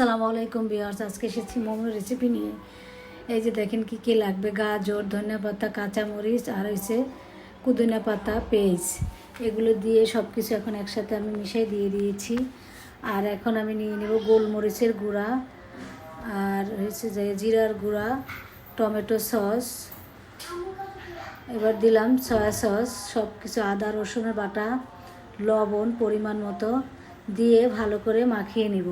আসসালামু আলাইকুম বিয়ার্স আজকে এসেছি মোমোর রেসিপি নিয়ে। এই যে দেখেন কি কি লাগবে, গাজর, ধনিয়া পাতা, কাঁচামরিচ, আর হয়েছে কুদুনা পাতা, পেঁয়াজ। এগুলো দিয়ে সব কিছু এখন একসাথে আমি মিশাই দিয়ে দিয়েছি। আর এখন আমি নিয়ে নেব গোলমরিচের গুঁড়া, আর হয়েছে যে জিরার গুঁড়া, টমেটো সস। এবার দিলাম সয়া সস সব কিছু আদা, রসুনের বাটা, লবণ পরিমাণ মতো দিয়ে ভালো করে মাখিয়ে নিব।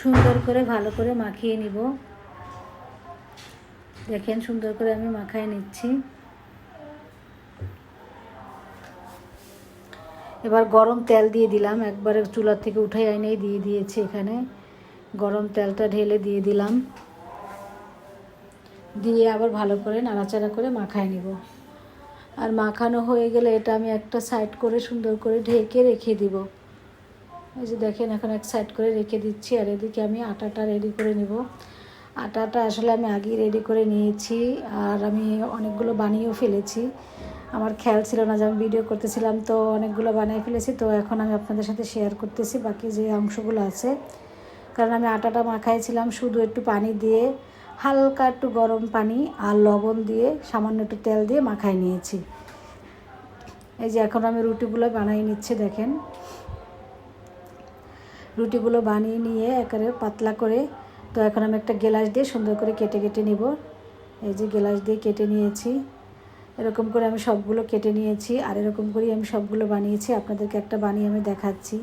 সুন্দর করে ভালো করে মাখিয়ে নিব। দেখেন সুন্দর করে আমি মাখায় নিচ্ছি। এবার গরম তেল দিয়ে দিলাম। একবারে চুলা থেকে উঠাই আইনেই দিয়ে দিয়েছি এখানে। গরম তেলটা ঢেলে দিয়ে দিলাম। দিয়ে আবার ভালো করে নাড়াচাড়া করে মাখায় নিব। আর মাখানো হয়ে গেলে এটা আমি একটা সাইড করে সুন্দর করে ঢেকে রেখে দিব। এই যে দেখেন, এখন এক সাইড করে রেখে দিচ্ছি আর এদিকে আমি আটাটা রেডি করে নিব। আটাটা আসলে আমি আগেই রেডি করে নিয়েছি আর আমি অনেকগুলো বানিয়েও ফেলেছি। আমার খেয়াল ছিল না যে আমি ভিডিও করতেছিলাম, তো অনেকগুলো বানিয়ে ফেলেছি। তো এখন আমি আপনাদের সাথে শেয়ার করতেছি বাকি যে অংশগুলো আছে। কারণ আমি আটাটা মাখাইছিলাম শুধু একটু পানি দিয়ে, হালকা একটু গরম পানি আর লবণ দিয়ে, সামান্য একটু তেল দিয়ে মাখাই নিয়েছি। এই যে এখন আমি রুটিগুলো বানাই নিচ্ছি, দেখেন। রুটিগুলো বানিয়ে নিয়ে একেবারে পাতলা করে, তো এখন আমি একটা গেলাস দিয়ে সুন্দর করে কেটে কেটে নিব। এই যে গেলাস দিয়ে কেটে নিয়েছি। এরকম করে আমি সবগুলো কেটে নিয়েছি আর এরকম করেই আমি সবগুলো বানিয়েছি। আপনাদেরকে একটা বানিয়ে আমি দেখাচ্ছি।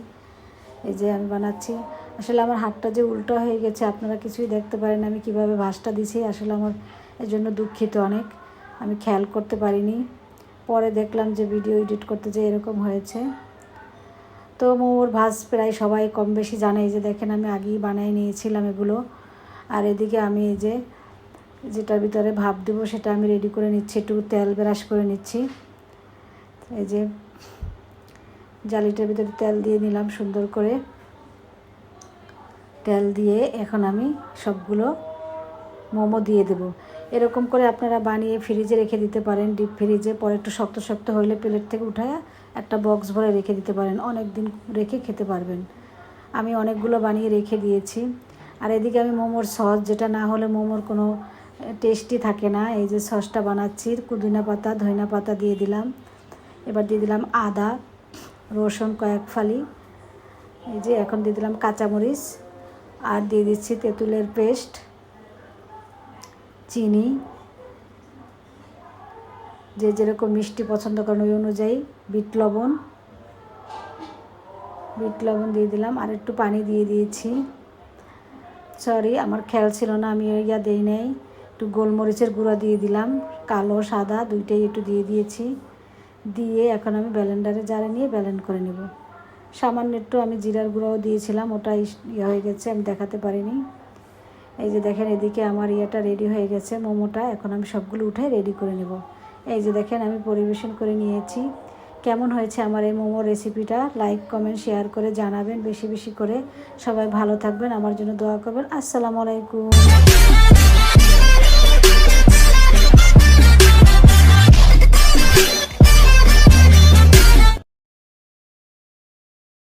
এই যে আমি বানাচ্ছি। আসলে আমার হাতটা যে উল্টো হয়ে গেছে, আপনারা কিছুই দেখতে পারেন আমি কীভাবে ভাসটা দিছি। আসলে আমার এর জন্য দুঃখিত অনেক। আমি খেয়াল করতে পারিনি। পরে দেখলাম যে ভিডিও এডিট করতে যে এরকম হয়েছে। তো মোমোর ভাজ প্রায় সবাই কম বেশি জানে, এই যে দেখেন আমি আগেই বানাই নিয়েছিলাম এগুলো। আর এদিকে আমি এই যে যেটার ভিতরে ভাপ দেবো সেটা আমি রেডি করে নিচ্ছি, একটু তেল ব্রাশ করে নিচ্ছি। এই যে জালিটার ভিতরে তেল দিয়ে নিলাম সুন্দর করে। তেল দিয়ে এখন আমি সবগুলো মোমো দিয়ে দেব। এরকম করে আপনারা বানিয়ে ফ্রিজে রেখে দিতে পারেন ডিপ ফ্রিজে পরে একটু শক্ত শক্ত হইলে প্লেট থেকে উঠায় একটা বক্স ভরে রেখে দিতে পারেন। অনেক দিন রেখে খেতে পারবেন। আমি অনেকগুলো বানিয়ে রেখে দিয়েছি। আর এদিকে আমি মোমোর সস যেটা না হলে মোমোর কোনো টেস্টই থাকে না। এই যে সসটা বানাচ্ছি, পুদিনা পাতা ধনিয়া পাতা দিয়ে দিলাম। এবার দিয়ে দিলাম আদা, রসুন, কয়েক ফালি। এই যে এখন দিয়ে দিলাম কাঁচামরিচ। আর দিয়ে দিচ্ছি তেঁতুলের পেস্ট। চিনি, যে যেরকম মিষ্টি পছন্দ করেন ওই অনুযায়ী। বিট লবণ বিট লবণ দিয়ে দিলাম আর একটু পানি দিয়ে দিয়েছি। সরি আমার খেয়াল ছিল না, আমি ইয়া দেই নাই। একটু গোলমরিচের গুঁড়া দিয়ে দিলাম, কালো, সাদা, দুইটাই একটু দিয়ে দিয়েছি। দিয়ে এখন আমি ব্যালেন্ডারে জারে নিয়ে ব্যালেন্ড করে নেব। সামান্য একটু আমি জিরার গুঁড়াও দিয়েছিলাম, ওটা ইয়ে হয়ে গেছে, আমি দেখাতে পারিনি। এই যে দেখেন এদিকে আমার ইয়েটা রেডি হয়ে গেছে, মোমোটা। এখন আমি সবগুলো উঠে রেডি করে নেব। এই যে দেখেন আমি পরিবেশন করে নিয়েছি। কেমন হয়েছে আমার এই মোমো রেসিপিটা লাইক কমেন্ট শেয়ার করে জানাবেন বেশি বেশি করে। সবাই ভালো থাকবেন, আমার জন্য দোয়া করবেন। আসসালামু আলাইকুম।